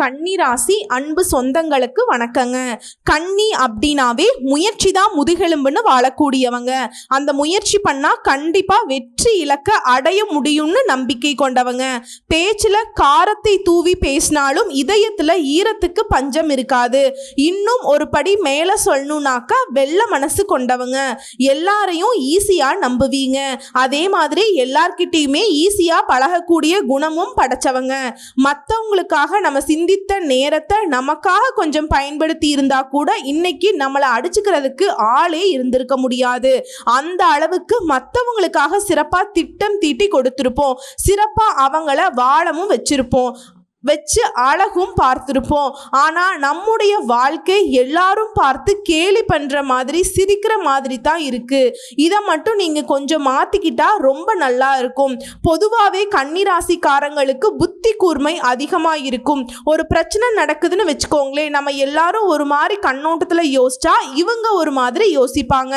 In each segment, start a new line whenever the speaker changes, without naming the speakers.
கன்னி ராசி அன்பு சொந்தங்களுக்கு வணக்கங்க. கன்னி அப்படின்னாவே முயற்சி தான் முதுகெலும்புன்னு வாழக்கூடியவங்க. அந்த முயற்சி பண்ணா கண்டிப்பா வெற்றி இலக்க அடைய முடியும்னு நம்பிக்கை கொண்டவங்க. பேச்சுல காரத்தை தூவி பேசினாலும் இதயத்துல ஈரத்துக்கு பஞ்சம் இருக்காது. இன்னும் ஒரு படி மேல சொல்லணும்னாக்கா வெள்ள மனசு கொண்டவங்க. எல்லாரையும் ஈஸியா நம்புவீங்க. அதே மாதிரி எல்லார்கிட்டயுமே ஈஸியா பழகக்கூடிய குணமும் படைச்சவங்க. மற்றவங்களுக்காக நம்ம சிந்தித்த நேரத்தை நமக்காக கொஞ்சம் பயன்படுத்தி இருந்தா கூட இன்னைக்கு நம்மளை அடிச்சுக்கிறதுக்கு ஆளே இருந்திருக்க முடியாது. அந்த அளவுக்கு மற்றவங்களுக்காக சிறப்பாக திட்டம் தீட்டி கொடுத்துருப்போம். சிறப்பாக அவங்கள வாழமும் வச்சிருப்போம். வச்சு அழகும் பார்த்துருப்போம். ஆனால் நம்முடைய வாழ்க்கை எல்லாரும் பார்த்து கேலி பண்ணுற மாதிரி சிரிக்கிற மாதிரி தான் இருக்குது இதை மட்டும் நீங்கள் கொஞ்சம் மாற்றிக்கிட்டா ரொம்ப நல்லா இருக்கும். பொதுவாகவே கன்னிராசிக்காரங்களுக்கு புத்தி கூர்மை அதிகமாக இருக்கும். ஒரு பிரச்சனை நடக்குதுன்னு வச்சுக்கோங்களேன் நம்ம எல்லாரும் ஒரு மாதிரி கண்ணோட்டத்தில் யோசிச்சா இவங்க ஒரு மாதிரி யோசிப்பாங்க.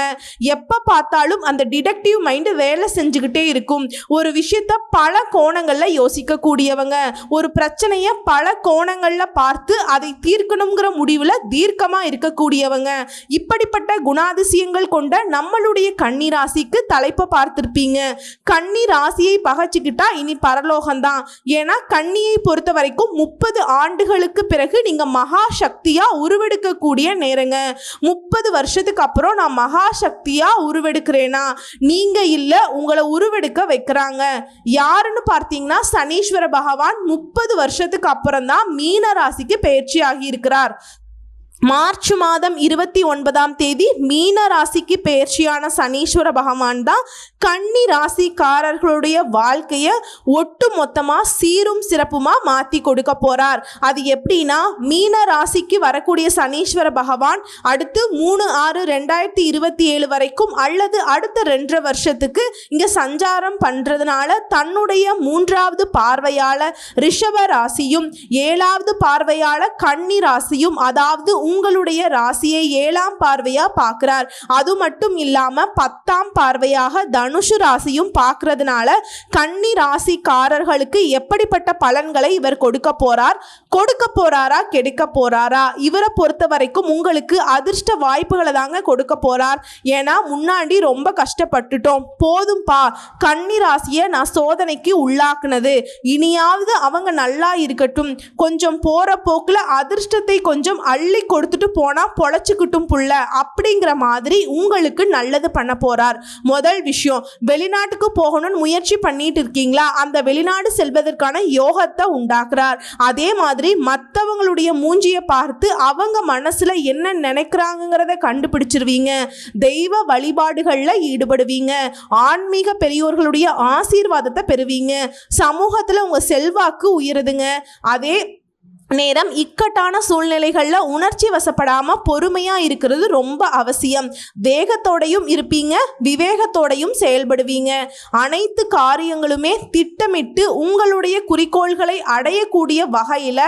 எப்போ பார்த்தாலும் அந்த டிடெக்டிவ் மைண்டு வேலை செஞ்சுக்கிட்டே இருக்கும். ஒரு விஷயத்த பல கோணங்களில் யோசிக்கக்கூடியவங்க ஒரு பிரச்சனை பிரச்சனையை பல கோணங்களில் பார்த்து அதை தீர்க்கணுங்கிற முடிவில் தீர்க்கமாக இருக்கக்கூடியவங்க. இப்படிப்பட்ட குணாதிசயங்கள் கொண்ட நம்மளுடைய கன்னி ராசிக்கு தலைப்பை பார்த்துருப்பீங்க. கன்னி ராசியை பகச்சிக்கிட்டா இனி பரலோகம்தான். ஏன்னா கன்னியை பொறுத்த வரைக்கும் முப்பது ஆண்டுகளுக்கு பிறகு நீங்கள் மகா சக்தியாக உருவெடுக்கக்கூடிய நேரங்க. முப்பது வருஷத்துக்கு அப்புறம் நான் மகா சக்தியாக உருவெடுக்கிறேனா? நீங்கள் இல்லை உங்களை உருவெடுக்க வைக்கிறாங்க. யாருன்னு பார்த்தீங்கன்னா சனீஸ்வர பகவான் முப்பது வருஷத்துக்கு அப்புறம் தான் மீன ராசிக்கு பயிற்சி ஆகியிருக்கிறார் மார்ச் மாதம் இருபத்தி ஒன்பதாம் தேதி மீன ராசிக்கு பயிற்சியான சனீஸ்வர பகவான் தான் கன்னி ராசிக்காரர்களுடைய வாழ்க்கையை ஒட்டு மொத்தமாக சீரும் சிறப்புமாக மாற்றி கொடுக்க போகிறார் அது எப்படின்னா மீன ராசிக்கு வரக்கூடிய சனீஸ்வர பகவான் அடுத்து மூணு ஆறு ரெண்டாயிரத்தி இருபத்தி ஏழு வரைக்கும் அல்லது அடுத்த ரெண்டரை வருஷத்துக்கு இங்கே சஞ்சாரம் பண்ணுறதுனால தன்னுடைய மூன்றாவது பார்வையாளர் ரிஷப ராசியும் ஏழாவது பார்வையாளர் கன்னி ராசியும் அதாவது உங்களுடைய ராசியை ஏழாம் பார்வையாக பார்க்குறார். அது மட்டும் இல்லாமல் பத்தாம் பார்வையாக தனுஷு ராசியும் பார்க்கறதுனால கன்னி ராசிக்காரர்களுக்கு எப்படிப்பட்ட பலன்களை இவர் கொடுக்க போறார்? கொடுக்க போறாரா? கெடுக்க போறாரா? இவரை பொறுத்த வரைக்கும் உங்களுக்கு அதிர்ஷ்ட வாய்ப்புகளை தாங்க கொடுக்க போறார். ஏன்னா முன்னாடி ரொம்ப கஷ்டப்பட்டுட்டோம். போதும்பா கன்னி ராசியை நான் சோதனைக்கு உள்ளாக்குனது. இனியாவது அவங்க நல்லா இருக்கட்டும். கொஞ்சம் போற போக்குல அதிர்ஷ்டத்தை கொஞ்சம் அள்ளி கொடுத்துட்டு போனா பொழைச்சிக்கிட்டும் புள்ள. அப்படிங்கிற மாதிரி உங்களுக்கு நல்லது பண்ண போறார். முதல் விஷயம். வெளிநாட்டுக்கு போகணும்னு முயற்சி பண்ணிட்டு இருக்கீங்களா? அந்த வெளிநாடு செல்வதற்கான யோகத்தை உண்டாக்குறார். அதே மாதிரி மற்றவங்களுடைய மூஞ்சியை பார்த்து அவங்க மனசுல என்ன நினைக்கிறாங்கிறத கண்டுபிடிச்சிருவீங்க. தெய்வ வழிபாடுகளில் ஈடுபடுவீங்க. ஆன்மீக பெரியோர்களுடைய ஆசீர்வாதத்தை பெறுவீங்க. சமூகத்தில் உங்கள் செல்வாக்கு உயருதுங்க. அதே நேரம் இக்கட்டான சூழ்நிலைகளில் உணர்ச்சி வசப்படாமல் பொறுமையாக இருக்கிறது ரொம்ப அவசியம். வேகத்தோடையும் இருப்பீங்க விவேகத்தோடையும் செயல்படுவீங்க. அனைத்து காரியங்களுமே திட்டமிட்டு உங்களுடைய குறிக்கோள்களை அடையக்கூடிய வகையில்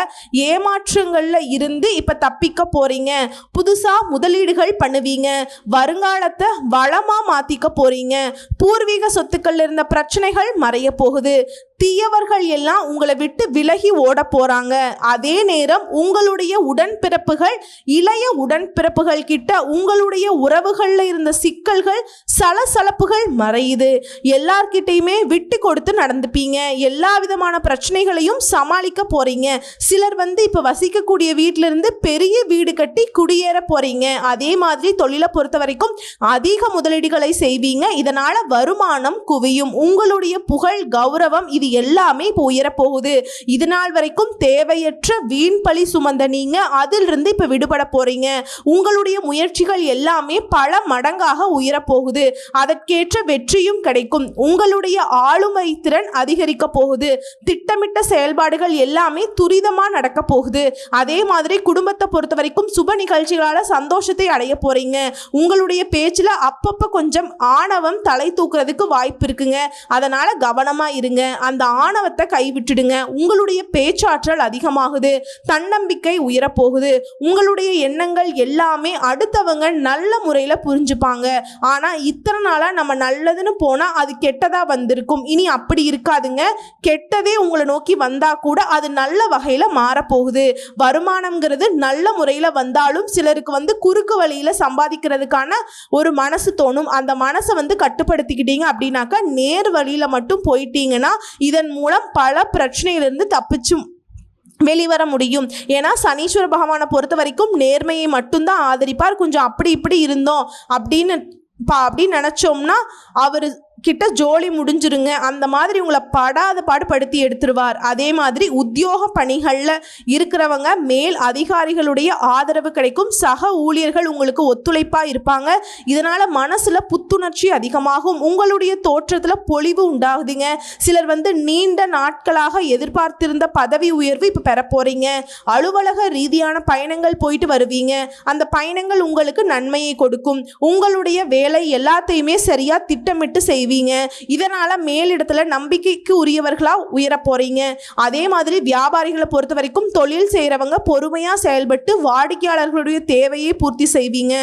ஏமாற்றங்களில் இருந்து இப்போ தப்பிக்க போகிறீங்க புதுசாக முதலீடுகள் பண்ணுவீங்க. வருங்காலத்தை வளமாக மாற்றிக்க போகிறீங்க பூர்வீக சொத்துக்கள் இருந்த பிரச்சனைகள் மறைய போகுது. தீயவர்கள் எல்லாம் உங்களை விட்டு விலகி ஓட போகிறாங்க அதே அதே நேரம் உங்களுடைய உடன்பிறப்புகள் இளைய உடன்பிறப்புகள் கிட்ட உங்களுடைய உறவுகளில் இருந்த சிக்கல்கள் சலசலப்புகள் மறையுது. எல்லார்கிட்டையுமே விட்டு கொடுத்து நடந்துப்பீங்க. எல்லா விதமான பிரச்சனைகளையும் சமாளிக்க போறீங்க. சிலர் வந்து இப்போ வசிக்கக்கூடிய வீட்டிலிருந்து பெரிய வீடு கட்டி குடியேற போறீங்க. அதே மாதிரி தொழிலை பொறுத்த வரைக்கும் அதிக முதலீடுகளை செய்வீங்க. இதனால வருமானம் குவியும். உங்களுடைய புகழ் கௌரவம் இது எல்லாமே இப்போ உயரப்போகுது. இது நாள் வரைக்கும் தேவையற்ற வீண் பழி சுமந்த நீங்க அதிலிருந்து இப்போ விடுபட போறீங்க. உங்களுடைய முயற்சிகள் எல்லாமே பல மடங்காக உயரப்போகுது. அதற்கேற்ற வெற்றியும் கிடைக்கும். உங்களுடைய ஆளுமை திறன் அதிகரிக்க போகுது. திட்டமிட்ட செயல்பாடுகள் எல்லாமே துரிதமா நடக்க போகுது. அதே மாதிரி குடும்பத்தை பொறுத்த வரைக்கும் சுப நிகழ்ச்சிகளால சந்தோஷத்தை அடைய போறீங்க. உங்களுடைய பேச்சுல அப்பப்ப கொஞ்சம் ஆணவம் தலை தூக்குறதுக்கு வாய்ப்பு இருக்குங்க. அதனால கவனமா இருங்க. அந்த ஆணவத்தை கைவிட்டுடுங்க. உங்களுடைய பேச்சாற்றல் அதிகமாகுது. போகுது தன்னம்பிக்கை உயரப்போகுது உங்களுடைய எண்ணங்கள் எல்லாமே அடுத்தவங்க நல்ல முறையில் புரிஞ்சுப்பாங்க. ஆனால் இத்தனை நாளாக நம்ம நல்லதுன்னு போனால் அது கெட்டதாக வந்திருக்கும். இனி அப்படி இருக்காதுங்க. கெட்டதே உங்களை நோக்கி வந்தால் கூட அது நல்ல வகையில் மாறப்போகுது வருமானம்ங்கிறது நல்ல முறையில் வந்தாலும் சிலருக்கு வந்து குறுக்கு வழியில் சம்பாதிக்கிறதுக்கான ஒரு மனசு தோணும். அந்த மனசை வந்து கட்டுப்படுத்திக்கிட்டீங்க அப்படின்னாக்கா நேர் வழியில் மட்டும் போயிட்டீங்கன்னா இதன் மூலம் பல பிரச்சனையிலிருந்து தப்பிச்சும் வெளிவர முடியும். ஏன்னா சனீஸ்வர பகவானை பொறுத்த வரைக்கும் நேர்மையை மட்டும்தான் ஆதரிப்பார். கொஞ்சம் அப்படி இப்படி இருந்தோம் அப்படின்னு பா அப்படின்னு நினச்சோம்னா அவர் கிட்ட ஜோலி முடிஞ்சிருங்க. அந்த மாதிரி உங்களை படாத பாடுபடுத்தி எடுத்துருவார். அதே மாதிரி உத்தியோக பணிகளில் இருக்கிறவங்க மேல் அதிகாரிகளுடைய ஆதரவு கிடைக்கும். சக ஊழியர்கள் உங்களுக்கு ஒத்துழைப்பாக இருப்பாங்க. இதனால் மனசில் புத்துணர்ச்சி அதிகமாகும். உங்களுடைய தோற்றத்தில் பொலிவு உண்டாகுதுங்க. சிலர் வந்து நீண்ட நாட்களாக எதிர்பார்த்திருந்த பதவி உயர்வு இப்போ பெற போகிறீங்க அலுவலக ரீதியான பயணங்கள் போயிட்டு வருவீங்க. அந்த பயணங்கள் உங்களுக்கு நன்மையை கொடுக்கும். உங்களுடைய வேலை எல்லாத்தையுமே சரியாக திட்டமிட்டு செய்வீங்க. இதனால் மேலிடத்தில் நம்பிக்கைக்கு உரியவர்களாக உயர போகிறீங்க அதே மாதிரி வியாபாரிகளை பொறுத்த வரைக்கும் தொழில் செய்கிறவங்க பொறுமையாக செயல்பட்டு வாடிக்கையாளர்களுடைய தேவையை பூர்த்தி செய்வீங்க.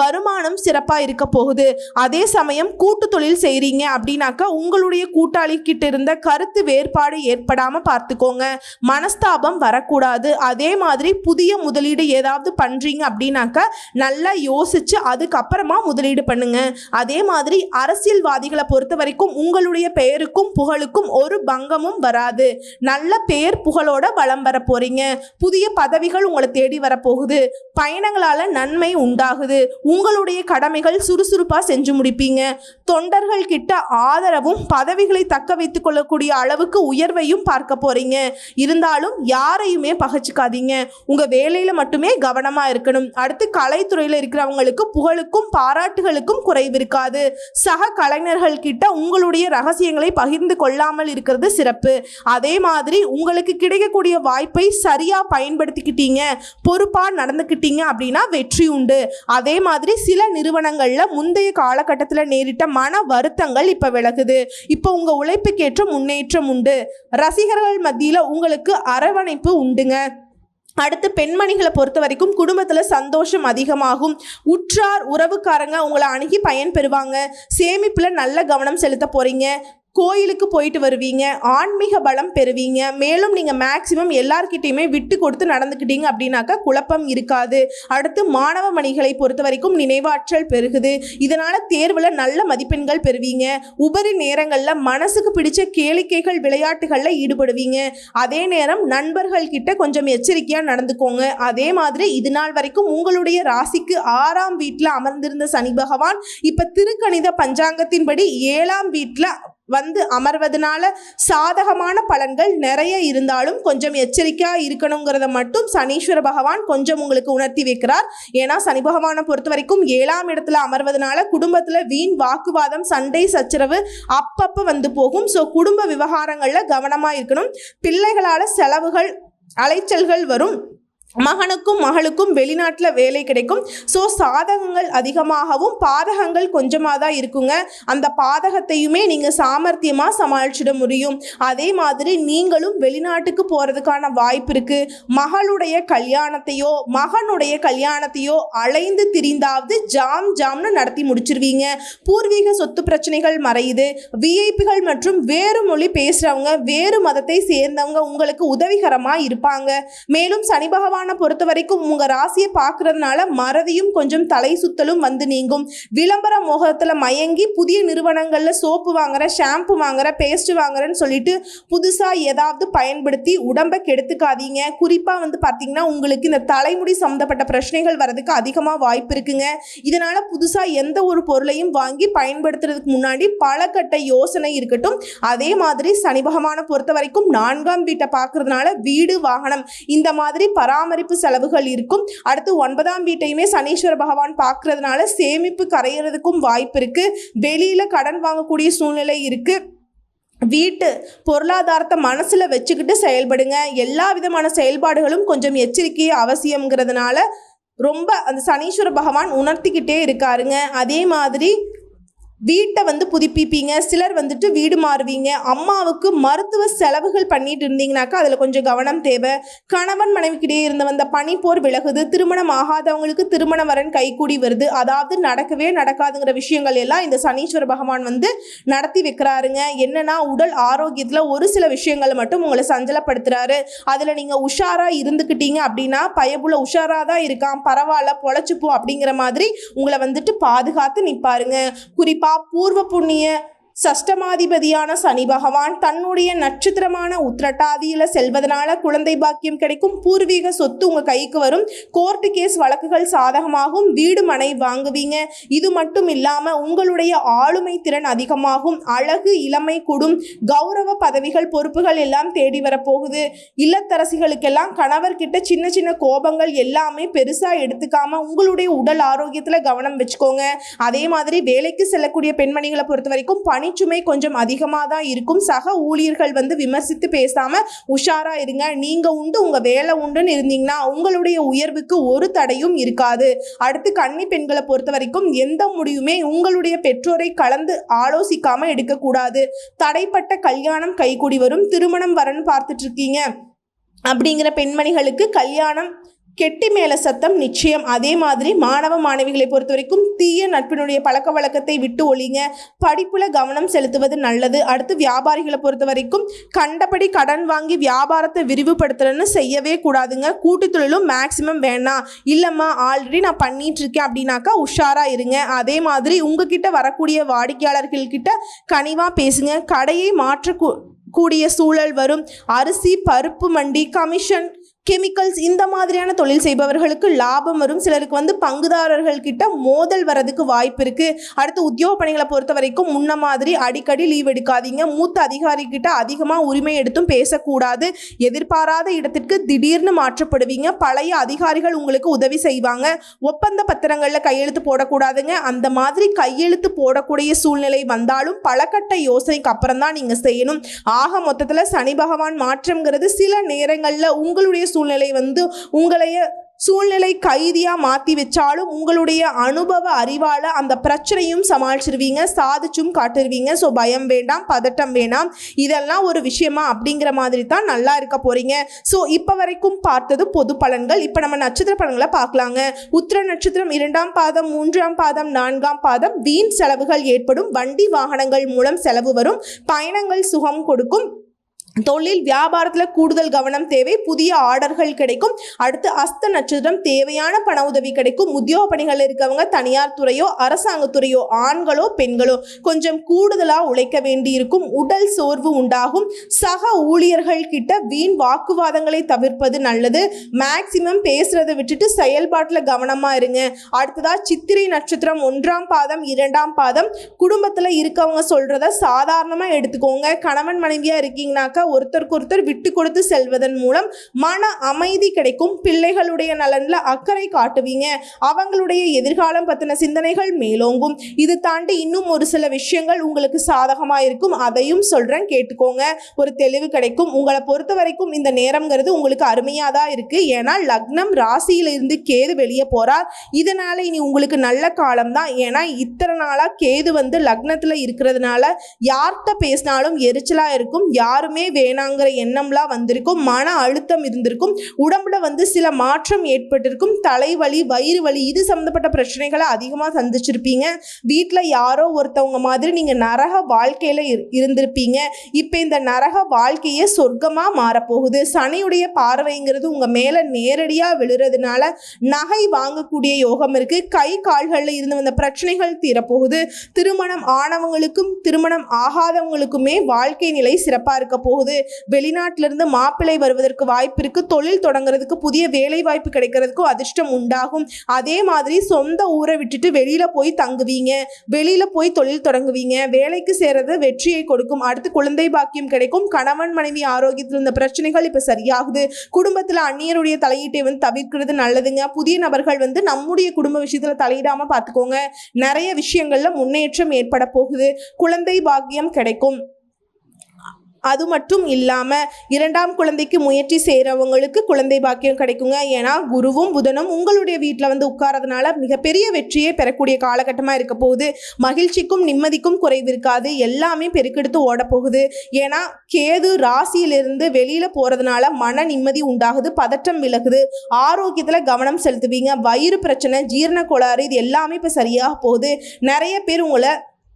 வருமானம் சிறப்பாக இருக்க போகுது. அதே சமயம் கூட்டு தொழில் செய்கிறீங்க அப்படின்னாக்கா உங்களுடைய கூட்டாளி கிட்ட இருந்த கருத்து வேறுபாடு ஏற்படாமல் பார்த்துக்கோங்க. மனஸ்தாபம் வரக்கூடாது. அதே மாதிரி புதிய முதலீடு ஏதாவது பண்ணுறீங்க அப்படின்னாக்கா நல்லா யோசிச்சு அதுக்கப்புறமா முதலீடு பண்ணுங்க. அதே மாதிரி அரசியல்வாதிகளை பொறுத்த வரைக்கும் உங்களுடைய பெயருக்கும் புகழுக்கும் ஒரு பங்கமும் வராது. நல்ல பெயர் புகழோட வளம் வர போறீங்க. புதிய பதவிகள் உங்களை தேடி வரப்போகுது பயணங்களால நன்மை உண்டாகுது. உங்களுடைய கடமைகள் சுறுசுறுப்பா செஞ்சு முடிப்பீங்க. தொண்டர்கள் கிட்ட ஆதரவும் பதவிகளை தக்க வைத்துக் கொள்ளக்கூடிய அளவுக்கு உயர்வையும் பார்க்க போறீங்க. இருந்தாலும் யாரையுமே பகச்சுக்காதீங்க. உங்க வேலையில மட்டுமே கவனமா இருக்கணும். அடுத்து கலைத்துறையில இருக்கிறவங்களுக்கு புகழுக்கும் பாராட்டுகளுக்கும் குறைவு இருக்காது. சக கலைஞர்கள் கிட்ட உங்களுடைய ரகசியங்களை பகிர்ந்து கொள்ளாமல் இருக்கிறது சிறப்பு. அதே மாதிரி உங்களுக்கு கிடைக்கக்கூடிய வாய்ப்பை சரியா பயன்படுத்திக்கிட்டீங்க பொறுப்பா நடந்துக்கிட்டீங்க அப்படின்னா வெற்றி உண்டு. அதே மாதிரி சில நிறுவனங்கள்ல முந்தைய காலகட்டத்தில் நேரிட்ட மன வருத்தங்கள் இப்ப விலகுது. இப்போ உங்க உழைப்புக்கேற்ற முன்னேற்றம் உண்டு. ரசிகர்கள் மத்தியில உங்களுக்கு அரவணைப்பு உண்டுங்க. அடுத்து பெண்மணிகளை பொறுத்த வரைக்கும் குடும்பத்தில் சந்தோஷம் அதிகமாகும். உற்றார் உறவுக்காரங்க உங்களை அணுகி பயன் பெறுவாங்க சேமிப்பில் நல்ல கவனம் செலுத்த போகிறீங்க கோயிலுக்கு போயிட்டு வருவீங்க ஆன்மீக பலம் பெறுவீங்க மேலும் நீங்கள் மேக்சிமம் எல்லார்கிட்டையுமே விட்டு கொடுத்து நடந்துக்கிட்டீங்க அப்படின்னாக்கா குழப்பம் இருக்காது. அடுத்து மாணவ மணிகளை பொறுத்த வரைக்கும் நினைவாற்றல் பெருகுது. இதனால் தேர்வில் நல்ல மதிப்பெண்கள் பெறுவீங்க. உபரி நேரங்களில் மனசுக்கு பிடிச்ச கேளிக்கைகள் விளையாட்டுகளில் ஈடுபடுவீங்க. அதே நேரம் நண்பர்கள் கிட்ட கொஞ்சம் எச்சரிக்கையாக நடந்துக்கோங்க. அதே மாதிரி இது நாள் வரைக்கும் உங்களுடைய ராசிக்கு ஆறாம் வீட்டில் அமர்ந்திருந்த சனி பகவான் இப்போ திருக்கணித பஞ்சாங்கத்தின்படி ஏழாம் வீட்டில் வந்து அமர்வதனால சாதகமான பலன்கள் நிறைய இருந்தாலும் கொஞ்சம் எச்சரிக்கையாக இருக்கணுங்கிறத மட்டும் சனீஸ்வர பகவான் கொஞ்சம் உங்களுக்கு உணர்த்தி வைக்கிறார். ஏன்னா சனி பகவானை பொறுத்த வரைக்கும் ஏழாம் இடத்துல அமர்வதனால குடும்பத்தில் வீண் வாக்குவாதம் சண்டை சச்சரவு அப்பப்போ வந்து போகும். ஸோ குடும்ப விவகாரங்களில் கவனமாக இருக்கணும். பிள்ளைகளால் செலவுகள் அலைச்சல்கள் வரும். மகனுக்கும் மகளுக்கும் வெளிநாட்டில் வேலை கிடைக்கும். ஸோ சாதகங்கள் அதிகமாகவும் பாதகங்கள் கொஞ்சமாக தான் இருக்குங்க. அந்த பாதகத்தையுமே நீங்கள் சாமர்த்தியமாக சமாளிச்சிட முடியும். அதே மாதிரி நீங்களும் வெளிநாட்டுக்கு போகிறதுக்கான வாய்ப்பு இருக்குது மகளுடைய கல்யாணத்தையோ மகனுடைய கல்யாணத்தையோ அலைந்து திரிந்தாவது ஜாம் ஜாம்னு நடத்தி முடிச்சிருவீங்க. பூர்வீக சொத்து பிரச்சனைகள் மறையுது. விஐபிகள் மற்றும் வேறு மொழி பேசுகிறவங்க வேறு மதத்தை சேர்ந்தவங்க உங்களுக்கு உதவிகரமாக இருப்பாங்க. மேலும் சனி பகவான் பொறுத்த வரைக்கும் உங்கள் ராசியை பார்க்கறதுனால மறதியும் கொஞ்சம் தலை சுத்தலும் வந்து நீங்கும். விளம்பர மோகத்தில் மயங்கி புதிய நிறுவனங்களில் சோப்பு வாங்குற ஷாம்பு வாங்குற பேஸ்ட் வாங்குறேன்னு சொல்லிட்டு புதுசாக ஏதாவது பயன்படுத்தி உடம்பை கெடுத்துக்காதீங்க. குறிப்பாக வந்து பார்த்தீங்கன்னா உங்களுக்கு இந்த தலைமுடி சம்மந்தப்பட்ட பிரச்சனைகள் வரதுக்கு அதிகமாக வாய்ப்பு இருக்குங்க. இதனால் புதுசாக எந்த ஒரு பொருளையும் வாங்கி பயன்படுத்துறதுக்கு முன்னாடி பல கட்ட யோசனை இருக்கட்டும். அதே மாதிரி சனி பகவானை பொறுத்த வரைக்கும் நான்காம் வீட்டை பார்க்கறதுனால வீடு வாகனம் இந்த மாதிரி பராமரிப்பு செலவுகள் இருக்கும். அடுத்து ஒன்பதாம் வீட்டையுமே சனீஸ்வர பகவான் பார்க்கறதுனால சேமிப்பு கரையிறதுக்கும் வாய்ப்பு இருக்கு. வெளியில கடன் வாங்கக்கூடிய சூழ்நிலை இருக்கு. வீட்டு பொருளாதாரத்தை மனசில் வச்சுக்கிட்டு செயல்படுங்க. எல்லா விதமான செயல்பாடுகளும் கொஞ்சம் எச்சரிக்கை அவசியம்ங்கிறதுனால ரொம்ப அந்த சனீஸ்வர பகவான் உணர்த்திக்கிட்டே இருக்காருங்க. அதே மாதிரி வீட்டை வந்து புதுப்பிப்பீங்க சிலர் வந்துட்டு வீடு மாறுவீங்க. அம்மாவுக்கு மருத்துவ செலவுகள் பண்ணிட்டு இருந்தீங்கனாக்கா அதில் கொஞ்சம் கவனம் தேவை. கணவன் மனைவிக்கிடையே இருந்த வந்த பனிப்போர் விலகுது திருமணம் ஆகாதவங்களுக்கு திருமண வரன் கைகூடி வருது. அதாவது நடக்கவே நடக்காதுங்கிற விஷயங்கள் எல்லாம் இந்த சனீஸ்வர பகவான் வந்து நடத்தி வைக்கிறாருங்க. என்னன்னா உடல் ஆரோக்கியத்தில் ஒரு சில விஷயங்களை மட்டும் உங்களை சஞ்சலப்படுத்துறாரு. அதில் நீங்கள் உஷாராக இருந்துக்கிட்டீங்க அப்படின்னா பயபுல உஷாராக தான் இருக்கான். பரவாயில்ல பொழைச்சிப்போம் அப்படிங்கிற மாதிரி உங்களை வந்துட்டு பாதுகாத்து நிற்பாருங்க குறிப்பாக பூர்வ புண்ணிய சஷ்டமாதிபதியான சனி பகவான் தன்னுடைய நட்சத்திரமான உத்திரட்டாதியில செல்வதனால குழந்தை பாக்கியம் கிடைக்கும். பூர்வீக சொத்து உங்க கைக்கு வரும். கோர்ட்டு கேஸ் வழக்குகள் சாதகமாகும். வீடு மனை வாங்குவீங்க. இது மட்டும் இல்லாம உங்களுடைய ஆளுமை திறன் அதிகமாகும். அழகு இளமை கூடும் கௌரவ பதவிகள் பொறுப்புகள் எல்லாம் தேடி வரப்போகுது. இல்லத்தரசிகளுக்கெல்லாம் கணவர்கிட்ட சின்ன சின்ன கோபங்கள் எல்லாமே பெருசா எடுத்துக்காம உங்களுடைய உடல் ஆரோக்கியத்துல கவனம் வச்சுக்கோங்க. அதே மாதிரி வேலைக்கு செல்லக்கூடிய பெண்மணிகளை பொறுத்த வரைக்கும் பணி பணிச்சுமை கொஞ்சம் அதிகமாக தான் இருக்கும். சக ஊழியர்கள் வந்து விமர்சித்து பேசாமல் உஷாராக இருங்க. நீங்கள் உண்டு உங்கள் வேலை உண்டுன்னு இருந்தீங்கன்னா உங்களுடைய உயர்வுக்கு ஒரு தடையும் இருக்காது. அடுத்து கன்னி பெண்களை பொறுத்த வரைக்கும் எந்த முடிவுமே உங்களுடைய பெற்றோரை கலந்து ஆலோசிக்காமல் எடுக்கக்கூடாது. தடைப்பட்ட கல்யாணம் கைகூடி வரும். திருமணம் வரன்னு பார்த்துட்டு இருக்கீங்க. அப்படிங்கிற பெண்மணிகளுக்கு கல்யாணம் கெட்டி மேல சத்தம் நிச்சயம். அதே மாதிரி மாணவ மாணவிகளை பொறுத்த வரைக்கும் தீய நட்பினுடைய பழக்க வழக்கத்தை விட்டு ஒழிங்க. படிப்புல கவனம் செலுத்துவது நல்லது. அடுத்து வியாபாரிகளை பொறுத்த வரைக்கும் கண்டபடி கடன் வாங்கி வியாபாரத்தை விரிவுபடுத்துறேன்னு செய்யவே கூடாதுங்க. கூட்டு தொழிலும் மேக்சிமம் வேணாம். இல்லைம்மா ஆல்ரெடி நான் பண்ணிட்டு இருக்கேன் அப்படின்னாக்கா உஷாரா இருங்க. அதே மாதிரி உங்ககிட்ட வரக்கூடிய வாடிக்கையாளர்கள்கிட்ட கனிவாக கனிவா பேசுங்க. கடையை மாற்ற கூ- கூடிய சூழல் வரும். அரிசி பருப்பு மண்டி கமிஷன் கெமிக்கல்ஸ் இந்த மாதிரியான தொழில் செய்பவர்களுக்கு லாபம் வரும். சிலருக்கு வந்து பங்குதாரர்கள் கிட்ட மோதல் வரதுக்கு வாய்ப்பு இருக்கு. அடுத்து உத்தியோக பணிகளை பொறுத்த வரைக்கும் முன்ன மாதிரி அடிக்கடி லீவ் எடுக்காதீங்க. மூத்த அதிகாரி கிட்ட அதிகமாக உரிமை எடுத்தும் பேசக்கூடாது. எதிர்பாராத இடத்திற்கு திடீர்னு மாற்றப்படுவீங்க. பழைய அதிகாரிகள் உங்களுக்கு உதவி செய்வாங்க. ஒப்பந்த பத்திரங்களில் கையெழுத்து போடக்கூடாதுங்க. அந்த மாதிரி கையெழுத்து போடக்கூடிய சூழ்நிலை வந்தாலும் பலகட்ட யோசனைக்கு அப்புறம் தான் நீங்கள் செய்யணும். ஆக மொத்தத்தில் சனி பகவான் மாற்றம்ங்கிறது சில நேரங்களில் உங்களுடைய சூழ்நிலை வந்து உங்களைய சூழ்நிலை கைதியாக மாற்றி வச்சாலும் உங்களுடைய அனுபவ அறிவால் அந்த பிரச்சனையும் சமாளிச்சிருவீங்க சாதிச்சும் காட்டுருவீங்க. ஸோ பயம் வேண்டாம் பதட்டம் வேண்டாம் இதெல்லாம் ஒரு விஷயமா அப்படிங்கிற மாதிரி தான் நல்லா இருக்க போகிறீங்க ஸோ இப்போ வரைக்கும் பார்த்தது பொது பலன்கள். இப்போ நம்ம நட்சத்திர பலன்களை பார்க்கலாங்க. உத்திர நட்சத்திரம் இரண்டாம் பாதம் மூன்றாம் பாதம் நான்காம் பாதம். வீண் செலவுகள் ஏற்படும். வண்டி வாகனங்கள் மூலம் செலவு வரும். பயணங்கள் சுகம் கொடுக்கும். தொழில் வியாபாரத்தில் கூடுதல் கவனம் தேவை புதிய ஆர்டர்கள் கிடைக்கும். அடுத்து அஸ்த நட்சத்திரம் தேவையான பண உதவி கிடைக்கும். உத்தியோக பணிகள் இருக்கவங்க தனியார் துறையோ அரசாங்கத்துறையோ ஆண்களோ பெண்களோ கொஞ்சம் கூடுதலாக உழைக்க வேண்டியிருக்கும். உடல் சோர்வு உண்டாகும். சக ஊழியர்கள் கிட்ட வீண் வாக்குவாதங்களை தவிர்ப்பது நல்லது. மேக்சிமம் பேசுறதை விட்டுட்டு செயல்பாட்டில் கவனமாக இருங்க. அடுத்ததா சித்திரை நட்சத்திரம் ஒன்றாம் பாதம் இரண்டாம் பாதம். குடும்பத்தில் இருக்கவங்க சொல்றத சாதாரணமாக எடுத்துக்கோங்க. கணவன் மனைவியாக இருக்கீங்கனாக்கா ஒருத்தருக்கு ஒருத்தர் விட்டு கொடுத்து செல்வதன் மூலம் மன அமைதி கிடைக்கும். பிள்ளைகளுடைய நலனில் அக்கறை காட்டுவீங்க. அவங்களுடைய எதிர்காலம் பற்றின சிந்தனைகள் மேலோங்கும். இது தாண்டி இன்னும் ஒரு சில விஷயங்கள் உங்களுக்கு சாதகமாக இருக்கும். அதையும் சொல்கிறேன் கேட்டுக்கோங்க. ஒரு தெளிவு கிடைக்கும். உங்களை பொறுத்த வரைக்கும் இந்த நேரம்ங்கிறது உங்களுக்கு அருமையாக தான் இருக்குது ஏன்னா லக்னம் ராசியிலிருந்து கேது வெளியே போகிறார் இதனால இனி உங்களுக்கு நல்ல காலம் தான் ஏன்னா இத்தனை நாளாக கேது வந்து லக்னத்தில் இருக்கிறதுனால யார்கிட்ட பேசினாலும் எரிச்சலாக இருக்கும். யாருமே வேணாங்கிற எண்ணம்லாம் வந்திருக்கும் மன அழுத்தம் இருந்திருக்கும் உடம்புல வந்து சில மாற்றம் ஏற்பட்டிருக்கும் தலைவலி வயிறு வலி இது சம்மந்தப்பட்ட பிரச்சனைகளை அதிகமாக சந்திச்சிருப்பீங்க. வீட்டில் யாரோ ஒருத்தவங்க மாதிரி நீங்கள் நரக வாழ்க்கையில் இருந்திருப்பீங்க. இப்போ இந்த நரக வாழ்க்கையே சொர்க்கமாக மாறப்போகுது. சனியுடைய பார்வைங்கிறது உங்கள் மேலே நேரடியாக விழுறதுனால நகை வாங்கக்கூடிய யோகம் இருக்குது கை கால்களில் இருந்து வந்த பிரச்சனைகள் தீரப்போகுது. திருமணம் ஆனவங்களுக்கும் திருமணம் ஆகாதவங்களுக்குமே வாழ்க்கை நிலை சிறப்பாக இருக்க போகுது. வெளிநாட்டிலிருந்து மாப்பிள்ளை வருவதற்கு வாய்ப்பு இருக்கு தொழில் தொடங்குறதுக்கு புதிய வேலை வாய்ப்பு கிடைக்கிறதுக்கும் அதிர்ஷ்டம் உண்டாகும். அதே மாதிரி சொந்த ஊரை விட்டுட்டு வெளியில போய் தங்குவீங்க. வெளியில போய் தொழில் தொடங்குவீங்க. வேலைக்கு சேர்றது வெற்றியை கொடுக்கும். அடுத்து குழந்தை பாக்கியம் கிடைக்கும். கணவன் மனைவி ஆரோக்கியத்தில் இருந்த பிரச்சனைகள் இப்ப சரியாகுது. குடும்பத்துல அந்நியருடைய தலையீட்டை வந்து தவிர்க்கிறது நல்லதுங்க. புதிய நபர்கள் வந்து நம்முடைய குடும்ப விஷயத்துல தலையிடாம பார்த்துக்கோங்க நிறைய விஷயங்கள்ல முன்னேற்றம் ஏற்பட போகுது. குழந்தை பாக்கியம் கிடைக்கும். அது மட்டும் இல்லாமல் இரண்டாம் குழந்தைக்கு முயற்சி செய்கிறவங்களுக்கு குழந்தை பாக்கியம் கிடைக்குங்க. ஏன்னா குருவும் புதனும் உங்களுடைய வீட்டில் வந்து உட்காரதுனால மிகப்பெரிய வெற்றியை பெறக்கூடிய காலகட்டமாக இருக்க போகுது. மகிழ்ச்சிக்கும் நிம்மதிக்கும் குறைவு இருக்காது. எல்லாமே பெருக்கெடுத்து ஓடப்போகுது ஏன்னா கேது ராசியிலிருந்து வெளியில் போகிறதுனால மன நிம்மதி உண்டாகுது பதற்றம் விலகுது. ஆரோக்கியத்தில் கவனம் செலுத்துவீங்க. வயிறு பிரச்சனை ஜீரண கோளாறு இது எல்லாமே இப்போ சரியாக போகுது. நிறைய பேர் உங்களை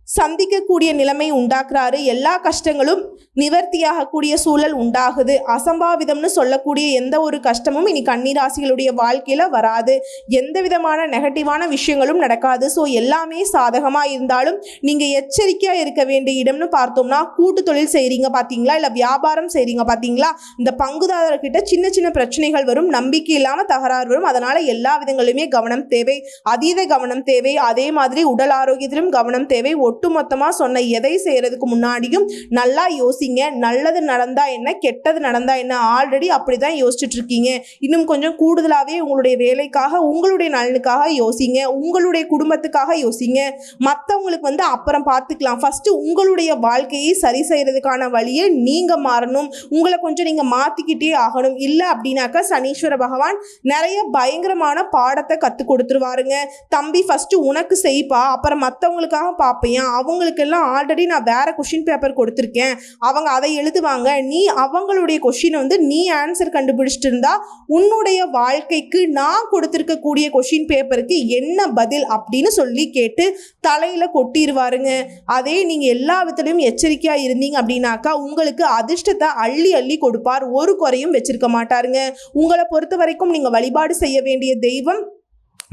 சந்திக்கக்கூடிய நிலைமை உண்டாக்குறாரு. எல்லா கஷ்டங்களும் நிவர்த்தியாகக்கூடிய சூழல் உண்டாகுது. அசம்பாவிதம்னு சொல்லக்கூடிய எந்த ஒரு கஷ்டமும் இனி கன்னிராசிகளுடைய வாழ்க்கையில் வராது. எந்த விதமான நெகட்டிவான விஷயங்களும் நடக்காது. ஸோ எல்லாமே சாதகமாக இருந்தாலும் நீங்கள் எச்சரிக்கையாக இருக்க வேண்டிய இடம்னு பார்த்தோம்னா கூட்டு தொழில் செய்கிறீங்க பார்த்தீங்களா இல்லை வியாபாரம் செய்கிறீங்க பார்த்தீங்களா இந்த பங்குதாரர்கிட்ட சின்ன சின்ன பிரச்சனைகள் வரும். நம்பிக்கை இல்லாமல் தகராறு வரும். அதனால் எல்லா விதங்களிலுமே கவனம் தேவை. அதீத கவனம் தேவை. அதே மாதிரி உடல் ஆரோக்கியத்திலும் கவனம் தேவை. ஒட்டுமொத்தமாக சொன்ன எதை செய்கிறதுக்கு முன்னாடியும் நல்லா யோசிங்க நல்லது நடந்தா என்ன கெட்டது நடந்தா என்ன? ஆல்ரெடி அப்படி தான் யோசிச்சுட்டு இருக்கீங்க இன்னும் கொஞ்சம் கூடுதலாகவே உங்களுடைய வேலைக்காக உங்களுடைய நலனுக்காக யோசிங்க. உங்களுடைய குடும்பத்துக்காக யோசிங்க. மற்றவங்களுக்கு வந்து அப்புறம் பார்த்துக்கலாம் ஃபஸ்ட்டு உங்களுடைய வாழ்க்கையை சரி செய்கிறதுக்கான வழியை நீங்கள் மாறணும். உங்களை கொஞ்சம் நீங்கள் மாற்றிக்கிட்டே ஆகணும். இல்லை அப்படின்னாக்கா சனீஸ்வர பகவான் நிறைய பயங்கரமான பாடத்தை கற்றுக் கொடுத்துருவாருங்க. தம்பி ஃபஸ்ட்டு உனக்கு செய்ப்பா. அப்புறம் மற்றவங்களுக்காக பார்ப்பேன் அவங்களுக்கெல்லாம் ஆல்ரெடி நான் வேற கொஷின் பேப்பர் கொடுத்துருக்கேன். அவங்க அதை எழுதுவாங்க. நீ அவங்களுடைய கொஷினை வந்து நீ ஆன்சர் கண்டுபிடிச்சிட்டு இருந்தா உன்னுடைய வாழ்க்கைக்கு நான் கொடுத்துருக்கக்கூடிய கொஷின் பேப்பருக்கு என்ன பதில் அப்படின்னு சொல்லி கேட்டு தலையில் கொட்டிடுவாருங்க அதே நீங்கள் எல்லா விதத்துலையும் எச்சரிக்கையாக இருந்தீங்க அப்படின்னாக்கா உங்களுக்கு அதிர்ஷ்டத்தை அள்ளி அள்ளி கொடுப்பார். ஒரு குறையும் வச்சிருக்க மாட்டாருங்க. உங்களை பொறுத்த வரைக்கும் நீங்கள் வழிபாடு செய்ய வேண்டிய தெய்வம்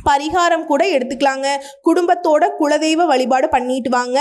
பரிகாரம் கூட எடுத்துக்கலாங்க. குடும்பத்தோட குலதெய்வ வழிபாடு பண்ணிட்டு வாங்க.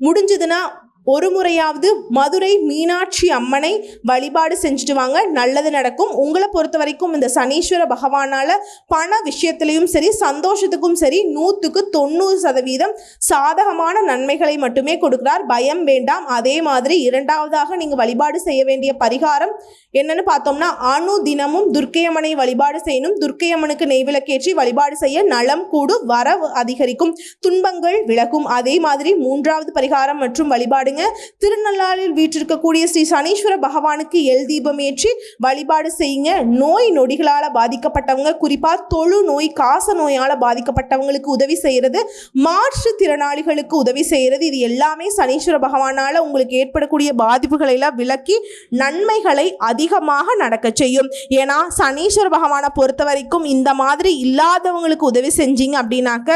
முடிஞ்சதுன்னா ஒரு முறையாவது மதுரை மீனாட்சி அம்மனை வழிபாடு செஞ்சுட்டு வாங்க. நல்லது நடக்கும். உங்களை பொறுத்த வரைக்கும் இந்த சனீஸ்வர பகவானால் பண விஷயத்துலையும் சரி சந்தோஷத்துக்கும் சரி நூற்றுக்கு தொண்ணூறு சதவீதம் சாதகமான நன்மைகளை மட்டுமே கொடுக்கிறார். பயம் வேண்டாம். அதே மாதிரி இரண்டாவதாக நீங்கள் வழிபாடு செய்ய வேண்டிய பரிகாரம் என்னன்னு பார்த்தோம்னா அணு தினமும் துர்க்கையம்மனை வழிபாடு செய்யணும். துர்க்கையம்மனுக்கு நெய்விளக்கேற்றி வழிபாடு செய்ய நலம் கூடு வரவு அதிகரிக்கும் துன்பங்கள் விலகும். அதே மாதிரி மூன்றாவது பரிகாரம் மற்றும் வழிபாடு வழிபாடுங்க திருநள்ளாறில் வீற்றிருக்கக்கூடிய ஸ்ரீ சனீஸ்வர பகவானுக்கு எல் தீபம் ஏற்றி வழிபாடு செய்யுங்க. நோய் நொடிகளால் பாதிக்கப்பட்டவங்க குறிப்பாக தொழு நோய் காச நோயால் பாதிக்கப்பட்டவங்களுக்கு உதவி செய்கிறது மாற்றுத்திறனாளிகளுக்கு உதவி செய்கிறது இது எல்லாமே சனீஸ்வர பகவானால் உங்களுக்கு ஏற்படக்கூடிய பாதிப்புகளை எல்லாம் விலக்கி நன்மைகளை அதிகமாக நடக்க செய்யும். ஏன்னா சனீஸ்வர பகவானை பொறுத்த வரைக்கும் இந்த மாதிரி இல்லாதவங்களுக்கு உதவி செஞ்சீங்க அப்படின்னாக்க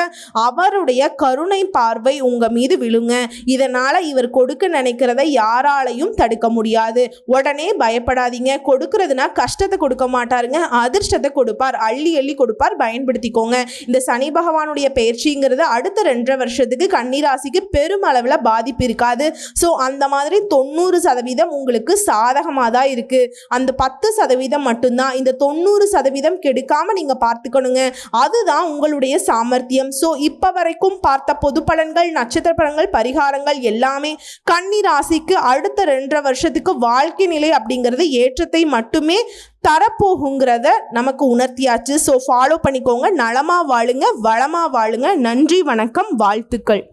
அவருடைய கருணை பார்வை உங்க மீது விழுங்க. இதனால இவர் கொடுக்க நினைக்கிறத யாராலையும் தடுக்க முடியாது. உடனே பயப்படாதீங்க. கொடுக்கறதுனா கஷ்டத்தை கொடுக்க மாட்டாருங்க. அதிர்ஷ்டத்தை கொடுப்பார். அள்ளி அள்ளி கொடுப்பார். பயன்படுத்திக்கோங்க. இந்த சனி பகவானுடைய பயிற்சிங்கிறது அடுத்த ரெண்டரை வருஷத்துக்கு கன்னிராசிக்கு பெருமளவில் பாதிப்பு இருக்காது. ஸோ அந்த மாதிரி தொண்ணூறு சதவீதம் உங்களுக்கு சாதகமாக தான் இருக்குது அந்த பத்து சதவீதம் மட்டும்தான். இந்த தொண்ணூறு சதவீதம் கெடுக்காமல் நீங்கள் பார்த்துக்கணுங்க. அதுதான் உங்களுடைய சாமர்த்தியம். ஸோ இப்போ வரைக்கும் பார்த்த பொது பலன்கள் நட்சத்திர பலன்கள் பரிகாரங்கள் எல்லாமே கன்னி ராசிக்கு அடுத்த ரெண்டரை வருஷத்துக்கு வாழ்க்கை நிலை அப்படிங்கிறது ஏற்றத்தை மட்டுமே தரப்போகுங்கிறத நமக்கு உணர்த்தியாச்சு. ஸோ ஃபாலோ பண்ணிக்கோங்க. நலமாக வாழுங்க. வளமாக வாழுங்க. நன்றி வணக்கம். வாழ்த்துக்கள்.